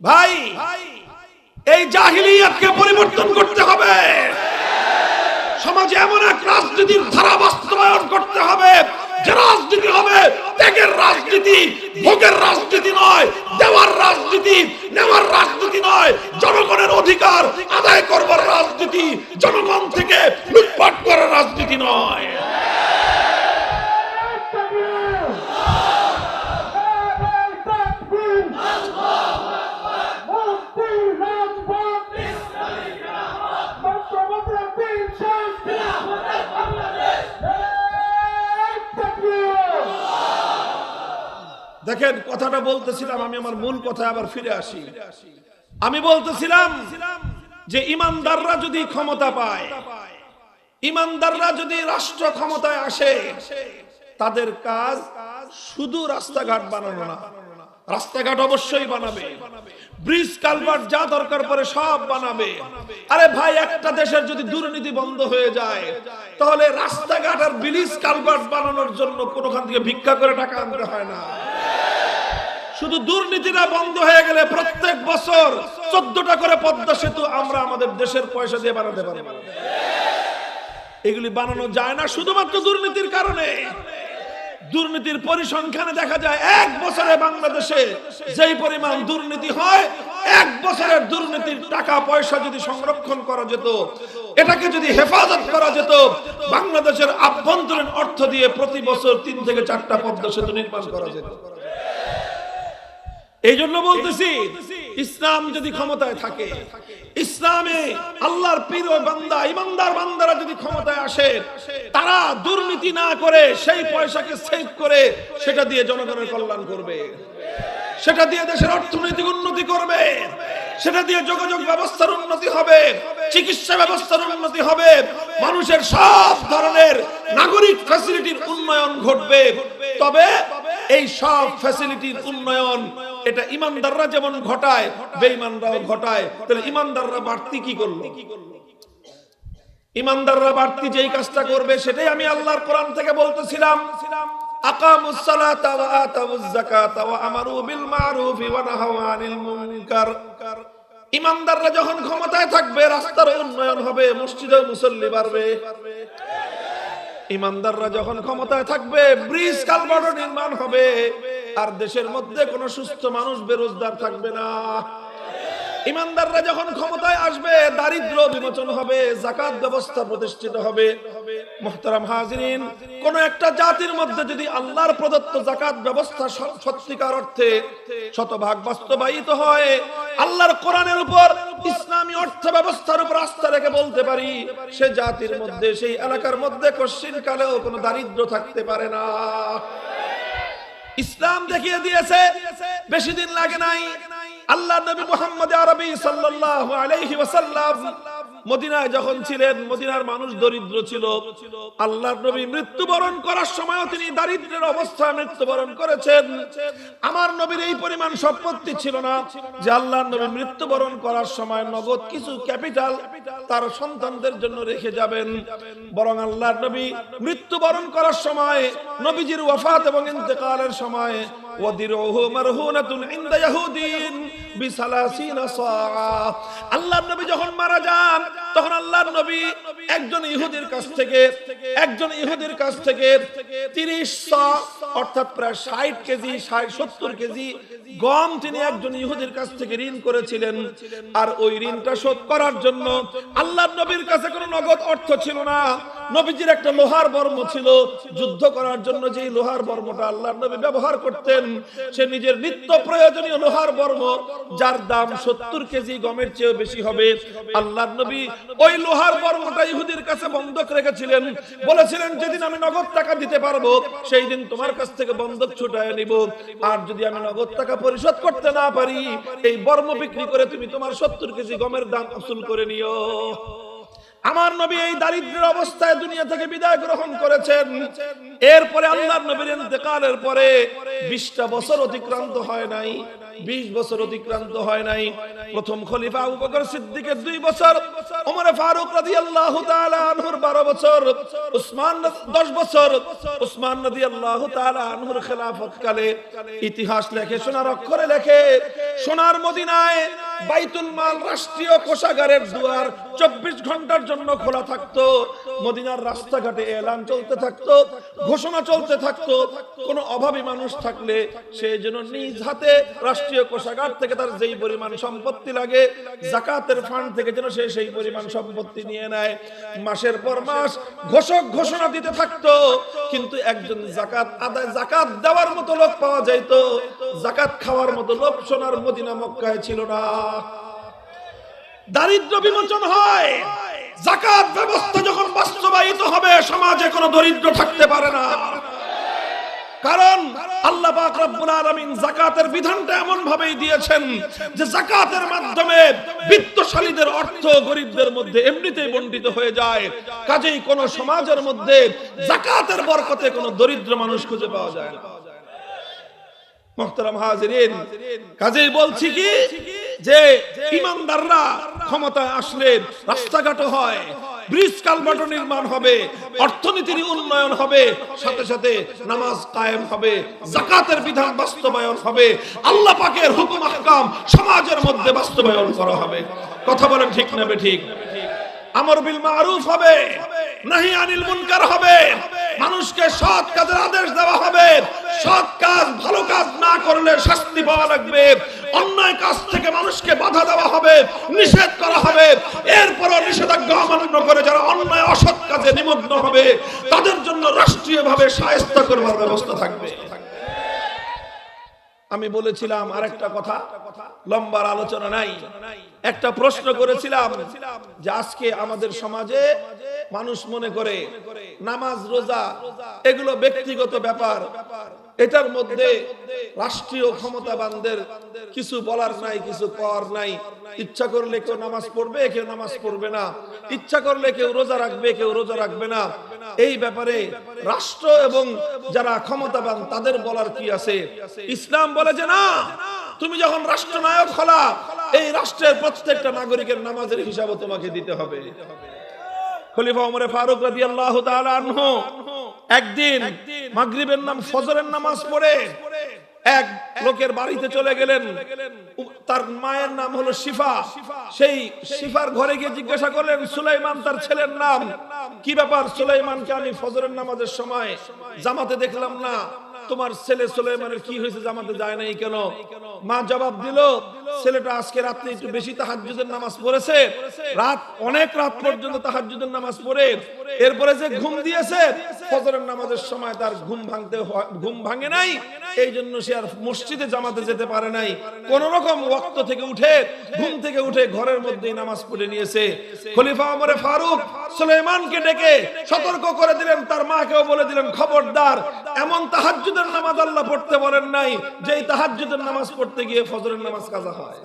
ভাই, এই জাহিলিয়াতকে পরিবর্তন করতে হবে। সমাজে এমন এক রাজনীতির ধারা বাস্তবায়ন করতে হবে। যে রাজনীতি হবে ত্যাগের রাজনীতি, ভোগের রাজনীতি নয়, দেওয়ার রাজনীতি, নেওয়ার রাজনীতি নয়। জনগণের অধিকার আদায় করবার রাজনীতি, জনগণ থেকে লুটপাট করার রাজনীতি নয়। দেখেন, কথাটা বলতেছিলাম, আমি আমার মূল কথায় আবার ফিরে আসি। আমি বলতেছিলাম যে ইমানদাররা যদি ক্ষমতা পায়, ইমানদাররা যদি রাষ্ট্র ক্ষমতায় আসে, তাদের কাজ শুধু রাস্তাঘাট বানানো না, রাস্তাঘাট অবশ্যই বানাবে, ব্রিজ, কালভার্ট যা দরকার পরে সব বানাবে। আরে ভাই, একটা দেশের যদি দুর্নীতি বন্ধ হয়ে যায়, তাহলে রাস্তাঘাট আর ব্রিজ, কালভার্ট বানানোর জন্য কোনোখান থেকে ভিক্ষা করে টাকা আনতে হয় না। শুধু দুর্নীতিটা বন্ধ হয়ে গেলে প্রত্যেক বছর চোদ্দটা করে পদ্মা সেতু আমরা আমাদের দেশের পয়সা দিয়ে বানাতে পারব। এগুলি বানানো যায় না শুধুমাত্র দুর্নীতির কারণে। দুর্নীতির পরিসংখ্যানে দেখা যায় এক বছরে বাংলাদেশে যেই পরিমাণ দুর্নীতি হয়, এক বছরের দুর্নীতির টাকা পয়সা যদি সংরক্ষণ করা যেত, এটাকে যদি হেফাজত করা যেত, বাংলাদেশের আভ্যন্তরীণ অর্থ দিয়ে প্রতি বছর তিন থেকে চারটা পদ্মা সেতু নির্মাণ করা যেত। এই জন্য বলতেছি ইসলাম যদি ক্ষমতায় থাকে ইসলামে আল্লাহর প্রিয় বান্দা ইমানদার বান্দারা যদি ক্ষমতায় আসে তারা দুর্নীতি না করে সেই পয়সাকে সেভ করে সেটা দিয়ে জনগণের কল্যাণ করবে। সেটা দিয়ে দেশের অর্থনৈতিক উন্নতি করবে। সেটা দিয়ে যোগাযোগ ব্যবস্থার উন্নতি হবে। চিকিৎসা ব্যবস্থার উন্নতি হবে। মানুষের সব ধরনের নাগরিক ফ্যাসিলিটির উন্নয়ন ঘটবে। তবে এই সব ফ্যাসিলিটির উন্নয়ন এটা ইমানদাররা যেমন ঘটায়, বেঈমানরাও ঘটায়, তাহলে ইমানদাররা বাড়তি কি করল? ইমানদাররা বাড়তি যেই কাজটা করবে সেটাই আমি আল্লাহর কোরআন থেকে বলতেছিলাম। ক্ষমতায় থাকবে উন্নয়ন হবে ক্ষমতায় থাকবে, ব্রিজ নির্মাণ হবে। আর দেশের মধ্যে কোনো সুস্থ মানুষ বেরোজগার থাকবে না। ইমানদাররা যখন ক্ষমতায় আসবে, দারিদ্র বিমোচন হবে জাকাত ব্যবস্থা প্রতিষ্ঠিত হবে। মোহতারাম হাজিরিন, কোন একটা জাতির মধ্যে যদি আল্লাহর প্রদত্ত জাকাত ব্যবস্থা সত্যিকার অর্থে শতভাগ বাস্তবায়িত হয়, আল্লাহর কোরআনের উপর ইসলামী অর্থ ব্যবস্থার উপর আস্থা রেখে বলতে পারি, সে জাতির মধ্যে, সেই এলাকার মধ্যে কশ্চিন কালেও কোনো দারিদ্র থাকতে পারে না। ইসলাম দেখিয়ে দিয়েছে বেশি দিন লাগে নাই। আল্লাহ নবী মোহাম্মদ আরবি সাল্লাল্লাহু আলাইহি ওয়াসাল্লাম মদিনায় যখন ছিলেন, মদিনার মানুষ দরিদ্র ছিল। আল্লাহর নবী মৃত্যুবরণ করার সময়ও তিনি দারিদ্র্যের অবস্থায় মৃত্যুবরণ করেছেন। আমার নবীর এই পরিমাণ সম্পত্তি ছিল না যে আল্লাহর নবী মৃত্যুবরণ করার সময় নগদ কিছু ক্যাপিটাল তার সন্তানদের জন্য রেখে যাবেন। বরং আল্লাহ নবী মৃত্যুবরণ করার সময়, নবীজির ওয়াফাত এবং ইন্তেকালের সময় ওয়াদিরুহু মারহুনাতুন ইনদা ইয়াহুদিন। বিসালাসিনা সাআ। আল্লাহর নবী যখন মারা যান, তখন আল্লাহর নবী একজন ইহুদির কাছ থেকে, একজন ইহুদির কাছ থেকে 30 সা অর্থাৎ প্রায় 60 কেজি 60 70 কেজি গম তিনি একজন ইহুদির কাছ থেকে ঋণ করেছিলেন, আর ওই ঋণটা শোধ করার জন্য আল্লাহর নবীর কাছে কোনো নগদ অর্থ ছিল না। নবীজির একটা লোহার বর্ম ছিল। যুদ্ধ করার জন্য যে লোহার বর্মটা আল্লাহর নবী ব্যবহার করতেন, সে নিজের নিত্য প্রয়োজনীয় লোহার বর্ম, যার দাম সত্তর কেজি গমের চেয়েও বেশি হবে। আল্লাহ নবী ওই লোহার বর্মটা ইহুদির কাছে বন্ধক রেখেছিলেন। বলেছিলেন, যেদিন আমি নগদ টাকা দিতে পারব, সেই দিন তোমার কাছ থেকে বন্ধক ছুটায় নিব। আর যদি আমি নগদ টাকা পরিশোধ করতে না পারি। এই বর্ম বিক্রি করে তুমি তোমার সত্তর কেজি গমের দাম আসুল করে নিও। আমার নবী এই দারিদ্রের অবস্থায় দুনিয়া থেকে বিদায় গ্রহণ করেছেন। এরপরে আল্লাহর নবীর ইন্তেকালের পরে বিশটা বছর অতিক্রান্ত হয় নাই, বিশ বছর অতিক্রান্ত হয় নাই। প্রথম খলিফা আবু বকর সিদ্দিকের দুই বছর, ওমর ফারুক রাদিয়াল্লাহু তাআলা আনহুর 12 বছর, উসমান 10 বছর, উসমান রাদিয়াল্লাহু তাআলা আনহুর খেলাফতকালে ইতিহাস লেখে, সোনার অক্ষরে লেখে, সোনার মদিনায় বাইতুল মাল রাষ্ট্রীয় কোষাগারের দুয়ার 24 ঘণ্টার জন্য খোলা থাকতো। মদিনার রাস্তাঘাটে এলান চলতে থাকতো, ঘোষণা চলতে থাকতো, কোনো অভাবী মানুষ থাকলে সে যেন নিজ হাতে রাষ্ট্রীয় কোষাগার থেকে তার যেই পরিমাণ সম্পত্তি লাগে, জাকাতের ফান্ড থেকে যেন সে সেই পরিমাণ সম্পত্তি নিয়ে নেয়। মাসের পর মাস ঘোষক ঘোষণা দিতে থাকতো, কিন্তু একজন জাকাত আদায়, জাকাত দেওয়ার মতো লোক পাওয়া যাইত। জাকাত খাওয়ার মতো লোক সোনার মদিনা মক্কায় ছিল না। দারিদ্র বিমোচন হয়। জাকাত ব্যবস্থা যখন বাস্তবায়িত হবে, সমাজে কোনো দরিদ্র থাকতে পারে না। কারণ আল্লাহ পাক রব্বুল আলামিন যাকাতের বিধানটা এমন ভাবেই দিয়েছেন যে যাকাতের মাধ্যমে বিত্তশালীদের অর্থ গরিবদের মধ্যে এমনিতেই বণ্টিত হয়ে যায়। কাজেই কোন সমাজের মধ্যে যাকাতের বরকতে কোনো দরিদ্র মানুষ খুঁজে পাওয়া যায় না। মোহতারাম কাজেই বলছি কি, যে ইমানদাররা ক্ষমতায় আসলে রাস্তাঘাট হয়, ব্রিজ কালভার্ট নির্মাণ হবে, অর্থনীতির উন্নয়ন হবে, সাথে সাথে নামাজ কায়েম হবে, জাকাতের বিধান বাস্তবায়ন হবে, আল্লাহ পাকের হুকুম আহকাম সমাজের মধ্যে বাস্তবায়ন করা হবে। কথা বলেন ঠিক না ঠিক? আমর বিল মারুফ হবে, নাহি আনিল মুনকার হবে মানুষকে সৎ কাজের আদেশ দেওয়া হবে। সৎ কাজ ভালো কাজ না করলে শাস্তি পাওয়া লাগবে। অন্যায় কাজ থেকে মানুষকে বাধা দেওয়া হবে, নিষেধ করা হবে। এরপরও নিষেধাজ্ঞা অমান্য করে যারা অন্যায়, অসৎ কাজে নিমগ্ন হবে, তাদের জন্য রাষ্ট্রীয়ভাবে সায়স্তা করবার ব্যবস্থা থাকবে। আমি বলেছিলাম আরেকটা কথা। লম্বার আলোচনা নাই। একটা প্রশ্ন করেছিলাম যে আজকে আমাদের সমাজে মানুষ মনে করে নামাজ রোজা এগুলো ব্যক্তিগত ব্যাপার। এটার মধ্যে রাষ্ট্রীয় ক্ষমতাবানদের কিছু বলার নাই কিছু পাওয়ার নাই। ইচ্ছা করলে কেউ নামাজ পড়বে কেউ নামাজ পড়বে না। ইচ্ছা করলে কেউ রোজা রাখবে কেউ রোজা রাখবে না। এই ব্যাপারে রাষ্ট্র এবং যারা ক্ষমতাবান, তাদের বলার কি আছে? ইসলাম বলে যে না, তুমি যখন রাষ্ট্রনায়ক হলা, এই রাষ্ট্রের প্রত্যেকটা নাগরিকের নামাজের হিসাবও তোমাকে দিতে হবে। খলিফা ওমরে ফারুক রাদিয়াল্লাহু তাআলা আনহু একদিন মাগরিবের নাম ফজরের নামাজ পড়ে এক লোকের বাড়িতে চলে গেলেন। তার মায়ের নাম হলো শিফা। সেই শিফার ঘরে গিয়ে জিজ্ঞাসা করলেন, সুলাইমান, তার ছেলের নাম? কি ব্যাপার সুলাইমানকে আমি ফজরের নামাজের সময় জামাতে দেখলাম না? তোমার ছেলে সুলাইমানের কি হয়েছে জামাতে যায় নাই কেন? মা জবাব দিল ছেলেটা আজকে রাত্রে একটু বেশি তাহাজ্জুদের নামাজ পড়েছে। রাত অনেক রাত পর্যন্ত তাহাজ্জুদের নামাজ পড়ে। এরপরে যে ঘুম দিয়েছে, ফজরের নামাজের সময় তার ঘুম ভাঙতে ঘুম ভাঙে নাই। এই জন্য সে আর মসজিদে জামাতে যেতে পারে নাই। কোন রকম ওয়াক্ত থেকে উঠে, ঘুম থেকে উঠে ঘরের মধ্যেই নামাজ পড়ে নিয়েছে। খলিফা ওমরে ফারুক সুলাইমানকে ডেকে সতর্ক করে দিলেন, তার মাকেও বলে দিলেন, খবরদার, এমন তাহাজ্জুদের নামাজ আল্লাহ পড়তে বলেন নাই। যে এই তাহাজ্জুদের নামাজ পড়তে গিয়ে ফজরের নামাজ কাজা হয়